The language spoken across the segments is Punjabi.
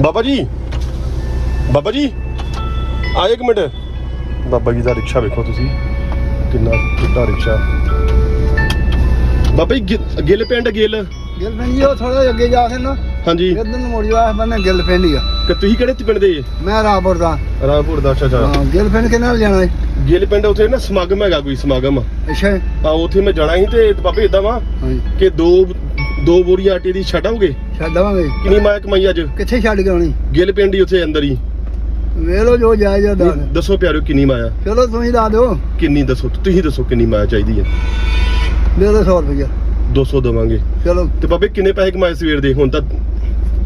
ਬਾਬਾ ਜੀ ਬਾਬਾ ਜੀ ਆਏ ਇੱਕ ਮਿੰਟ। ਬਾਬਾ ਜੀ ਦਾ ਰਿਕਸ਼ਾ ਵੇਖੋ ਤੁਸੀਂ ਕਿੰਨਾ ਕਿੱਡਾ ਰਿਕਸ਼ਾ। ਬਾਬਾ ਜੀ ਗਿ- ਗਿੱਲ ਪਿੰਡ ਗਿੱਲ। ਗਿੱਲ ਪਿੰਡੀ ਉਹ ਥੋੜਾ ਅੱਗੇ ਜਾ ਕੇ ਨਾ ਹਾਂਜੀ। ਇਧਰ ਨੂੰ ਮੁੜ ਜਾ ਬੰਨੇ ਗਿੱਲ ਪਿੰਡੀ ਆ। ਤੇ ਤੁਸੀਂ ਕਿਹੜੇ ਪਿੰਡ ਦੇ? ਮੈਂ ਰਾਪੁਰ ਦਾ। ਰਾਮਪੁਰ ਦਾ ਅੱਛਾ ਅੱਛਾ। ਹਾਂ ਗਿੱਲ ਪਿੰਡ ਕਿੰਨੇ ਵਜੇ ਜਾਣਾ ਹੈ ਗਿੱਲ ਪਿੰਡ ਉੱਥੇ ਨਾ ਸਮਾਗਮ ਹੈਗਾ ਕੋਈ ਸਮਾਗਮ। ਅੱਛਾ। ਜੀ। ਆ ਉੱਥੇ ਮੈਂ ਜਾਣਾ ਸੀ ਤੇ ਬਾਬੇ ਇਦਾਂ ਵਾ ਹਾਂਜੀ। ਕਿ ਦੋ ਦੋ ਬੋਰੀ ਆਟੇ ਦੀ ਛਡਾਓਗੇ ਛੱਡ ਆਵਾਂਗੇ। ਕਿੰਨੀ ਮਾਇਆ ਕਮਾਈ ਅੱਜ? ਕਿੱਥੇ ਛੱਡ ਕੇ ਆਉਣੀ? ਗਿੱਲ ਪਿੰਡ ਹੀ ਉੱਥੇ ਅੰਦਰ ਹੀ। ਵੇਖ ਲਓ ਜੋ ਜਾਇਜ਼ ਆ ਦੱਸ ਦੱਸੋ ਪਿਆਰਿਓ ਕਿੰਨੀ ਮਾਇਆ? ਚਲੋ ਤੁਸੀਂ ਦੱਸ ਦਿਓ। ਕਿੰਨੀ ਦੱਸੋ ਤੁਸੀਂ ਦੱਸੋ ਕਿੰਨੀ ਮਾਇਆ ਚਾਹੀਦੀ ਹੈ ਦੇ ਦਿਓ 100 ਰੁਪਇਆ 200 ਦਵਾਂਗੇ। ਚਲੋ। ਤੇ ਬਾਬੇ ਕਿੰਨੇ ਪੈਸੇ ਕਮਾਏ ਸਵੇਰ ਦੇ? ਹੁਣ ਤਾਂ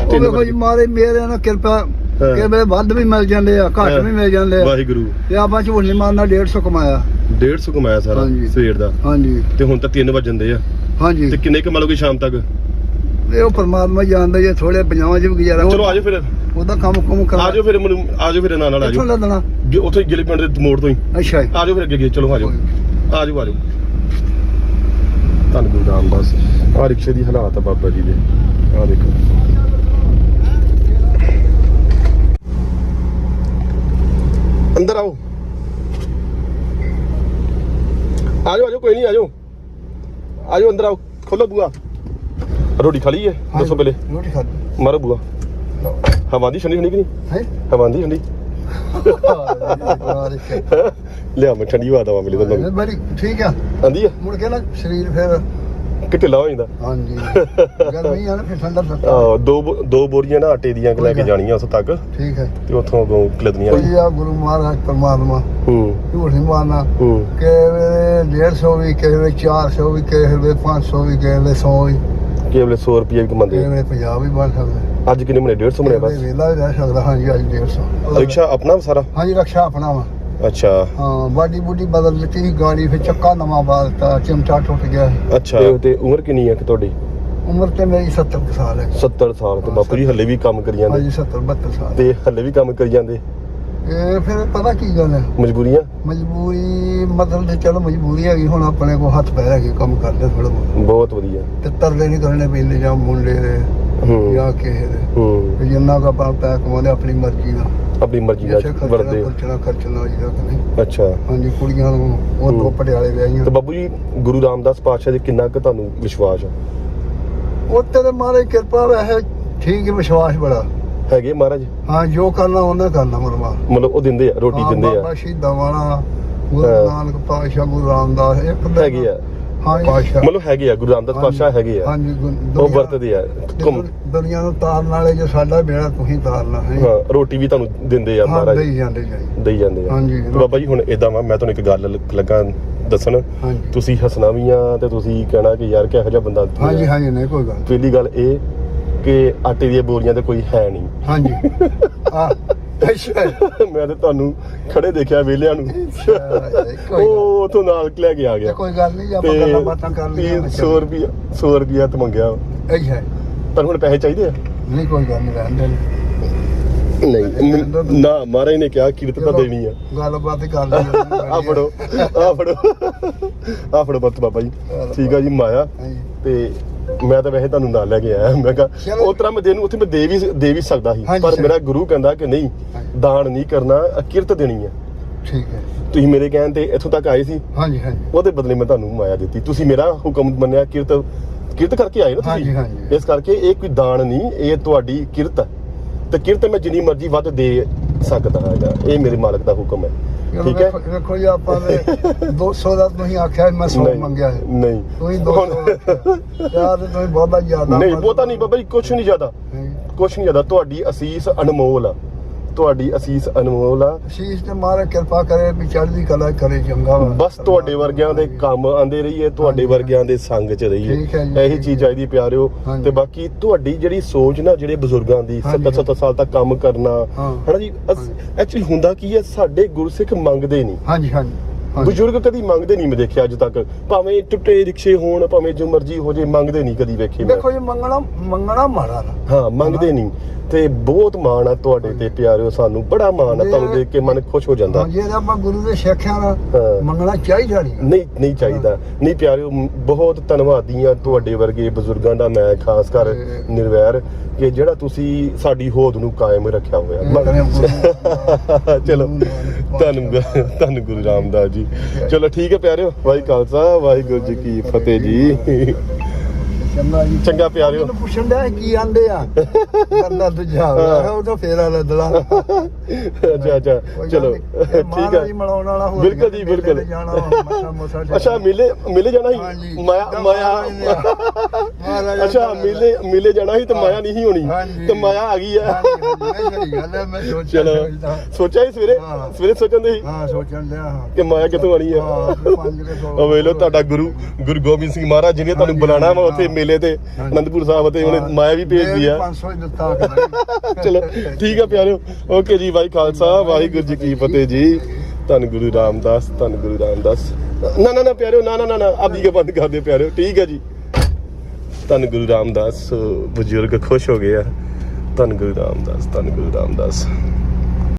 ਉਹ ਵੇਖੋ ਜੀ ਮਾਰੇ ਮੇਰੇ ਨਾਲ ਕਿਰਪਾ। ਕਿ ਵੇ ਵੱਧ ਵੀ ਮਿਲ ਜਾਂਦੇ ਆ ਘੱਟ ਵੀ ਮਿਲ ਜਾਂਦੇ ਆ। ਵਾਹਿਗੁਰੂ। ਤੇ ਆਪਾਂ ਝੂਠ ਨਹੀਂ ਮਾਰਨਾ 150 ਕਮਾਇਆ। 150 ਕਮਾਇਆ ਸਾਰਾ। ਸਵੇਰ ਦਾ। ਹਾਂਜੀ। ਤੇ ਹੁਣ ਤਾਂ 3 ਵਜੇ ਆ। ਹਾਂਜੀ। ਤੇ ਕਿੰਨੇ ਕਮਾ ਲੋਗੇ ਸ਼ਾਮ ਤੱਕ? ਇਹ ਉਹ ਪਰਮਾਤਮਾ ਜਾਣਦਾ ਜੇ ਥੋੜੇ ਪੰਜਾਵਾਂ ਚ ਵੀ ਗੁਜ਼ਾਰਾ ਚਲੋ ਆਜੋ ਫਿਰ। ਉਹਦਾ ਕੰਮ ਕੁਮ ਕਰਾ। ਆਜੋ ਫਿਰ ਮੈਨੂੰ ਆਜੋ ਫਿਰ ਨਾਲ ਨਾਲ ਆਜੋ ਲੱਦਣਾ ਉੱਥੇ ਗਿੱਲੇ ਪਿੰਡ ਦੇ ਮੋੜ ਤੋਂ ਹੀ। ਅੱਛਾ। ਆਜੋ ਫਿਰ ਅੱਗੇ ਅੱਗੇ ਚਲੋ ਆਜੋ ਆਜੋ ਆਜੋ ਧੰਨ ਗੁਰੂ ਰਾਮਦਾਸ। ਆ ਰਿਕਸ਼ੇ ਦੀ ਹਾਲਾਤ ਆ ਬਾਬਾ ਜੀ ਦੇ। ਆ ਦੇਖੋ। ਅੰਦਰ ਆਓ। ਆਜੋ ਆਜੋ ਕੋਈ ਨਹੀਂ ਆਜੋ ਆਜੋ ਅੰਦਰ ਆਓ। ਖੋਲੋ ਬੂਆ ਰੋਟੀ ਖਾ ਲਈ ਹੈ ਦੱਸੋ ਪਹਿਲੇ। ਰੋਟੀ ਖਾ ਮਾਰੋ ਬੂਆ ਹਵਾ ਦੀ ਠੰਡੀ ਠੰਡੀ ਕਿ ਨਹੀਂ? ਹੈ? ਹਵਾ ਦੀ ਠੰਡੀ। ਲਿਆ ਮੈਂ ਠੰਡੀ ਹਵਾ ਦਵਾ ਮਿਲੇ ਤੁਹਾਨੂੰ। ਬੜੀ ਠੀਕ ਆ। ਆਂਦੀ ਆ? ਮੁੜ ਕੇ ਨਾ ਸਰੀਰ ਫਿਰ ਕਿ ਢਿੱਲਾ ਹੋ ਜਾਂਦਾ। ਹਾਂਜੀ। ਗਰਮੀ ਆ ਨਾ ਫਿਰ ਠੰਡਾ ਸੱਤਾ। ਆਹ, ਦੋ ਦੋ ਬੋਰੀਆਂ ਨਾ ਆਟੇ ਦੀਆਂ ਲੈ ਕੇ ਜਾਣੀਆਂ ਉਸ ਤੱਕ। ਠੀਕ ਹੈ ਤੇ ਉੱਥੋਂ ਅੱਗੋਂ ਕਲਦਨੀਆਂ ਕੋਈ ਆ ਗੁਰੂ ਮਹਾਰਾਜ ਪਰਮਾਤਮਾ। ਹੂੰ। ਝੂਠ ਨਹੀਂ ਮਾਰਨਾ। ਹੂੰ। ਕਿ ਵੇਲੇ 150 ਵੀ ਕਿਸੇ ਵੇਲੇ 400 ਵੀ ਕਿਸੇ ਵੇਲੇ 500 ਵੀ ਕਿਸੇ ਵੇਲੇ 100 ਵੀ। ਕੇਵਲੇ 100 ਰੁਪਏ ਵੀ ਕਮਾਉਂਦੇ। ਵੇਲੇ 50 ਵੀ ਬਣ ਸਕਦਾ। ਅੱਜ ਕਿੰਨੇ ਮਹੀਨੇ? 150 ਕਿਸੇ ਬਣੇ ਵੇਲੇ ਬਸ ਵੇਲਾ ਵੀ ਰਹਿ ਸਕਦਾ ਹਾਂਜੀ ਅੱਜ 150 ਰਿਕਸ਼ਾ ਆਪਣਾ ਵਾ ਸਾਰਾ? ਹਾਂਜੀ ਰਕਸ਼ਾ ਆਪਣਾ ਵਾ। ਅੱਛਾ। ਹਾਂ ਬਾਡੀ ਬੂਡੀ ਬਦਲ ਦਿੱਤੀ ਗਾੜੀ ਫਿਰ ਚੱਕਾ ਨਵਾਂ ਬਾਲਤਾ ਚਿਮਟਾ ਟੁੱਟ ਗਿਆ। ਅੱਛਾ। ਤੇ- ਤੇ ਉਮਰ ਕਿੰਨੀ ਹੈ ਕਿ ਤੁਹਾਡੀ? ਉਮਰ ਤੇ ਮੇਰੀ 70 ਕੁ ਸਾਲ ਹੈ। 70 ਸਾਲ ਤੇ ਬਾਪੂ ਜੀ ਹੱਲੇ ਵੀ ਕੰਮ ਕਰੀ ਜਾਂਦੇ? ਹਾਂਜੀ 70 72 ਸਾਲ। ਤੇ ਹੱਲੇ ਵੀ ਕੰਮ ਕਰੀ ਜਾਂਦੇ? ਇਹ ਫਿਰ ਪਤਾ ਕੀ ਗੱਲ ਹੈ? ਮਜਬੂਰੀਆਂ ਮਜਬੂਰੀ ਮਤਲਬ ਤੇ ਚਲੋ ਮਜਬੂਰੀ ਹੈਗੀ ਹੁਣ ਆਪਣੇ ਕੋ ਹੱਥ ਪੈਰ ਹੈਗੇ ਕੰਮ ਕਰਦੇ ਥੋੜਾ ਬਹੁਤ। ਬਹੁਤ ਵਧੀਆ। ਤੇ ਤਰਲੇ ਨਹੀਂ ਕਰਨੇ ਪੈਂਦੇ ਜਾਂ ਮੁੰਡੇ ਦੇ ਹੂੰ। ਜਾਂ ਕਿਸੇ ਦੇ। ਹੂੰ। ਤੇ ਜਿੰਨਾ ਕੁ ਆਪਾਂ ਪੈਰ ਕਮਾਉਂਦੇ ਆਪਣੀ ਮਰਜ਼ੀ ਦਾ ਆਪਣੀ ਮਰਜ਼ੀ ਜਿੱਥੇ ਨਾਲ ਖਰਚਣਾ ਵਰਦੇ ਖਰਚਣਾ ਖਰਚਣਾ ਹੋਈਦਾ ਕਿ ਨਹੀਂ। ਅੱਛਾ। ਹਾਂਜੀ ਕੁੜੀਆਂ ਨੂੰ ਉਹ ਹੂੰ। ਪਟਿਆਲੇ ਵਿਆਹੀਆਂ ਤੇ ਬਾਬੂ ਜੀ ਗੁਰੂ ਰਾਮਦਾਸ ਪਾਤਸ਼ਾਹ ਦੇ ਕਿੰਨਾ ਕੁ ਤੁਹਾਨੂੰ ਵਿਸ਼ਵਾਸ ਆ? ਉਹ ਤੇਰੇ ਮਾਰੇ ਕਿਰਪਾ ਵੈਸੇ ਠੀਕ ਹੈ ਵਿਸ਼ਵਾਸ ਬੜਾ। ਹੈਗੇ ਮਹਾਰਾਜ? ਹਾਂ ਜੋ ਕਰਨਾ ਉਹਨੇ ਕਰਨਾ ਮਰਮਾ ਮਤਲਬ ਉਹ ਦਿੰਦੇ ਆ ਰੋਟੀ ਦਿੰਦੇ ਆ। ਬਾਬਾ ਸ਼ਹੀਦਾਂ ਵਾਲਾ ਗੁਰੂ। ਨਾਨਕ ਪਾਤਸ਼ਾਹ ਗੁਰੂ ਰਾਮਦਾਸ ਇੱਕ ਹੈਗੇ ਆ। ਹਾਂ ਮਤਲਬ ਹੈਗੇ ਆ ਗੁਰੂ ਰਾਮਦਾਸ ਪਾਤਸ਼ਾਹ ਹੈਗੇ ਆ। ਹਾਂਜੀ ਉਹ ਵਰਤਦੇ ਆ ਦੁਨੀਆ ਨੂੰ ਤਾਰਨ ਵਾਲੇ ਜੋ ਸਾਡਾ ਬੇੜਾ ਤੁਸੀਂ ਤਾਰਨਾ ਹੈ ਹਾਂ ਰੋਟੀ ਵੀ ਤੁਹਾਨੂੰ ਦਿੰਦੇ ਆ ਮਹਾਰਾਜ। ਦੇਈ ਜਾਂਦੇ ਜਾਈ ਦੇਈ ਜਾਂਦੇ ਆ। ਹਾਂਜੀ। ਬਾਬਾ ਜੀ ਹੁਣ ਇਦਾਂ ਵਾ ਮੈਂ ਤੁਹਾਨੂੰ ਇੱਕ ਗੱਲ ਲੱਗਾ ਦੱਸਣ। ਤੁਸੀਂ ਹੱਸਣਾ ਵੀ ਆ ਤੇ ਤੁਸੀਂ ਕਹਿਣਾ ਕਿ ਯਾਰ ਕਿਹੋ ਜਿਹਾ ਬੰਦਾ ਹਾਂਜੀ। ਹਾਂਜੀ ਨਹੀਂ ਕੋਈ ਗੱਲ ਪਹਿਲੀ ਗੱਲ ਇਹ ਕਿ ਆਟੇ ਦੀਆਂ ਬੋਰੀਆਂ ਤੇ ਕੋਈ ਹੈ ਨਹੀਂ। ਹਾਂਜੀ। ਆ ਅੱਛਾ। ਮੈਂ ਤੇ ਤੁਹਾਨੂੰ ਖੜੇ ਦੇਖਿਆ ਵੇਲਿਆਂ ਨੂੰ। ਉਹ ਉਥੋਂ ਨਾਲ ਲੈ ਕੇ ਆ ਗਿਆ। ਕੋਈ ਗੱਲ ਨਹੀਂ ਆਪਾਂ ਗੱਲਾਂ ਬਾਤਾਂ ਕਰ ਲਈਆਂ 100 ਰੁਪਿਆ 100 ਰੁਪਿਆ ਤੇ ਮੰਗਿਆ। ਅੱਛਾ। ਪਰ ਹੁਣ ਪੈਸੇ ਚਾਹੀਦੇ ਆ? ਨਹੀਂ ਕੋਈ ਗੱਲ ਨਹੀਂ ਰਹਿੰਦੇ ਨਹੀਂ ਨਾ ਮਹਾਰਾਜ ਨੇ ਕਿਹਾ ਕਿਰਤ ਤਾਂ ਦੇਣੀ ਆ। ਗੱਲਬਾਤ ਕਰ ਲਈ ਆ ਫੜੋ ਆ ਫੜੋ। ਆ ਫੜੋ ਬੱਤ ਬਾਬਾ ਜੀ। ਠੀਕ ਆ ਜੀ ਮਾਇਆ। ਤੇ ਮੈਂ ਤਾਂ ਵੈਸੇ ਤੁਹਾਨੂੰ ਨਾਲ ਲੈ ਕੇ ਆਇਆ। ਮੈਂ ਕਿਹਾ ਚਲੋ। ਉਸ ਤਰ੍ਹਾਂ ਮੈਂ ਦੇ ਨੂੰ ਉੱਥੇ ਮੈਂ ਦੇ ਵੀ ਦੇ ਵੀ ਸਕਦਾ ਸੀ। ਹਾਂਜੀ ਪਰ ਸਰ। ਮੇਰਾ ਗੁਰੂ ਕਹਿੰਦਾ ਕਿ ਨਹੀਂ ਹਾਂਜੀ। ਦਾਨ ਨਹੀਂ ਕਰਨਾ ਅ ਕਿਰਤ ਦੇਣੀ ਆ। ਠੀਕ ਹੈ। ਤੁਸੀਂ ਮੇਰੇ ਕਹਿਣ ਤੇ ਇੱਥੋਂ ਤੱਕ ਆਏ ਸੀ। ਹਾਂਜੀ ਹਾਂਜੀ। ਉਹਦੇ ਬਦਲੇ ਮੈਂ ਤੁਹਾਨੂੰ ਮਾਇਆ ਦਿੱਤੀ। ਤੁਸੀਂ ਮੇਰਾ ਹੁਕਮ ਮੰਨਿਆ ਕਿਰਤ ਕਿਰਤ ਕਰਕੇ ਆਏ ਨਾ ਹਾਂਜੀ, ਤੁਸੀਂ? ਹਾਂਜੀ। ਇਸ ਕਰਕੇ ਇਹ ਕੋਈ ਦਾਨ ਨਹੀਂ ਇਹ ਤੁਹਾਡੀ ਕਿਰਤ ਹੈ ਤੇ ਕਿਰਤ ਮੈਂ ਜਿੰਨੀ ਮਰਜ਼ੀ ਵੱਧ ਦੇ ਸਕਦਾ ਹੈਗਾ। ਇਹ ਮੇਰੇ ਮਾਲਕ ਦਾ ਹੁਕਮ ਹੈ। ਠੀਕ ਹੈ। ਵੇਖੋ- ਜੀ ਆਪਾਂ ਨੇ 200 ਦਾ ਤੁਸੀਂ ਆਖਿਆ ਮੈਂ 100 ਨਹੀਂ, ਮੰਗਿਆ ਹੈ ਨਹੀਂ। ਤੁਸੀਂ 200 ਯਾਰ ਤੁਸੀਂ ਬਹੁਤਾ ਜ਼ਿਆਦਾ ਨਹੀਂ ਬਹੁਤਾ ਨਹੀਂ ਬਾਬਾ ਜੀ ਕੁਛ ਨਹੀਂ ਜ਼ਿਆਦਾ। ਕੁਛ ਨਹੀਂ ਜ਼ਿਆਦਾ। ਤੁਹਾਡੀ ਅਸੀਸ ਅਨਮੋਲ ਆ। ਤੁਹਾਡੀ ਅਸੀਸ ਅਨਮੋਲ ਆ। ਸ਼ੀਸ਼ ਤੇ ਮਾਰੇ ਕਿਰਪਾ ਕਰੇ ਵੀ ਚੜ੍ਹਦੀ ਕਲਾ ਕਰੇ ਚੰਗਾ ਵਾ। ਬਸ ਤੁਹਾਡੇ ਵਰਗਿਆਂ ਦੇ ਕੰਮ ਆਂਦੇ ਰਹੀਏ ਤੁਹਾਡੇ ਵਰਗਿਆਂ ਦੇ ਸੰਗ 'ਚ ਠੀਕ ਹੈ ਰਹੀਏ ਜੀ, ਇਹੀ ਠੀਕ ਚੀਜ਼। ਚਾਹੀਦੀ ਪਿਆਰਿਓ। ਹਾਂਜੀ। ਤੇ ਬਾਕੀ ਤੁਹਾਡੀ ਜਿਹੜੀ ਸੋਚ ਨਾ ਜਿਹੜੇ ਬਜ਼ੁਰਗਾਂ ਦੀ ਹਾਂਜੀ, 70 70 ਸਾਲ ਤੱਕ ਕੰਮ ਕਰਨਾ ਹਾਂ। ਹਨਾ ਜੀ? ਐਕਚੁਅਲੀ ਹੁੰਦਾ ਕੀ ਹੈ ਸਾਡੇ ਗੁਰਸਿੱਖ ਮੰਗਦੇ ਨਹੀਂ। ਹਾਂਜੀ ਹਾਂਜੀ। ਹਾਂਜੀ। ਬਜ਼ੁਰਗ ਕਦੀ ਮੰਗਦੇ ਨਹੀਂ ਮੈਂ ਦੇਖਿਆ ਅੱਜ ਤੱਕ। ਭਾਵੇਂ ਟੁੱਟੇ ਰਿਕਸ਼ੇ ਹੋਣ ਭਾਵੇਂ ਜੋ ਮਰਜ਼ੀ ਹੋ ਜੇ ਮੰਗਦੇ ਨਹੀਂ ਕਦੀ ਵੇਖੇ ਮੈਂ। ਦੇਖੋ ਜੀ ਮੰਗਣਾ ਮੰਗਣਾ ਮਾੜਾ ਨਾ ਹਾਂ ਮੰਗਦੇ ਨਹੀਂ। ਤੇ ਬਹੁਤ ਮਾਣ ਆ ਤੁਹਾਡੇ ਤੇ ਪਿਆਰਿਓ ਸਾਨੂੰ ਬੜਾ ਮਾਣ ਆ ਤੁਹਾਨੂੰ ਦੇਖ ਕੇ ਮਨ ਖੁਸ਼ ਹੋ ਜਾਂਦਾ। ਹਾਂ ਜੇ ਆਪਾਂ ਗੁਰੂ ਦੇ ਸਿੱਖਿਆ ਹਾਂ। ਦਾ ਮੰਗਣਾ ਚਾਹੀਦਾ ਨਹੀਂ। ਨਹੀਂ ਨਹੀਂ ਚਾਹੀਦਾ। ਨਹੀਂ ਪਿਆਰਿਓ ਮ- ਬਹੁਤ ਧੰਨਵਾਦੀ ਆ ਤੁਹਾਡੇ ਵਰਗੇ ਬਜ਼ੁਰਗਾਂ ਦਾ ਮੈਂ ਖਾਸ ਕਰ ਤੇ- ਨਿਰਵੈਰ ਕਿ ਜਿਹੜਾ ਤੁਸੀਂ ਸਾਡੀ ਹੋਦ ਨੂੰ ਕਾਇਮ ਰੱਖਿਆ ਹੋਇਆ। ਗੁਰੂ- ਚਲੋ ਧੰਨ ਧੰਨ ਗੁਰੂ ਰਾਮਦਾਸ ਜੀ। ਚਲੋ ਠੀਕ ਹੈ ਪਿਆਰਿਓ ਵਾਹਿ ਖਾਲਸਾ ਵਾਹਿਗੁਰੂ ਜੀ ਕੀ ਫਤਿਹ ਜੀ। ਚੰਗਾ ਜੀ। ਚੰਗਾ ਪਿਆਰਿਓ। ਮੈਨੂੰ ਪੁੱਛਣ ਦਾ ਕੀ ਆਂਦੇ ਆ? ਦੂਜਾ। ਹੋਇਆ ਉਹ ਤਾਂ ਫੇਰਾ ਲੱਦਲਾ ਅੱਛਾ ਅੱਛਾ। ਚਲੋ ਠੀਕ ਹੈ ਮਲਾਉਣ ਵਾਲਾ ਹੋਰ ਬਿਲਕੁਲ ਜੀ, ਬਿਲਕੁਲ। ਅੱਛਾ ਮਿਲੇ ਮਿਲੇ ਜਾਣਾ। ਸੀ? ਮਾਇਆ ਮਾਇਆ ਅੱਛਾ ਦਾ- ਮਿਲੇ ਮਿਲੇ ਜਾਣਾ ਸੀ ਤੇ ਮਾਇਆ ਨਹੀਂ ਹੋਣੀ। ਤੇ ਮਾਇਆ ਆ ਗਈ ਆ। ਹੈ ਚਲੋ। ਸੋਚਿਆ ਸੀ ਸਵੇਰੇ? ਹਾਂ। ਸਵੇਰੇ ਸੋਚਣ ਦੇ ਹਾਂ ਸੋਚਣ ਹਾਂ। ਕਿ ਮਾਇਆ ਕਿੱਥੋਂ ਆਣੀ ਆ? ਹਾਂ, ਉਹ ਵੇਖ ਲਓ ਤੁਹਾਡਾ ਗੁਰੂ ਗੁਰੂ ਗੋਬਿੰਦ ਸਿੰਘ ਮਹਾਰਾਜ ਜਿਹਨੇ ਤੁਹਾਨੂੰ ਬੁਲਾਣਾ ਵਾ ਉੱਥੇ ਹਾਂ। ਮੇਲੇ ਤੇ। ਅਨੰਦਪੁਰ ਸਾਹਿਬ ਤੇ ਉਹਨੇ ਮਾਇਆ ਵੀ ਭੇਜਦੀ ਆ। 500 ਹੀ ਦਿੱਤਾ। ਚਲੋ ਠੀਕ ਆ ਪਿਆਰਿਓ। ਓਕੇ ਜੀ ਭਾਈ ਖਾਲਸਾ ਵਾਹਿਗੁਰੂ ਜੀ ਕੀ ਫਤਿਹ ਜੀ। ਧੰਨ ਗੁਰੂ ਰਾਮਦਾਸ ਧੰਨ ਗੁਰੂ ਰਾਮਦਾਸ। ਨਾ ਨਾ ਨਾ ਪਿਆਰਿਓ ਨਾ ਨਾ ਨਾ ਨਾ ਆਪਦੀ ਕੇ ਬੰਦ ਕਰ ਦਿਓ ਪਿਆਰਿਓ। ਠੀਕ ਹੈ ਜੀ। ਧੰਨ ਗੁਰੂ ਰਾਮਦਾਸ ਬਜ਼ੁਰਗ ਖੁਸ਼ ਹੋ ਗਏ ਆ। ਧੰਨ ਗੁਰੂ ਰਾਮਦਾਸ ਧੰਨ ਗੁਰੂ ਰਾਮਦਾਸ।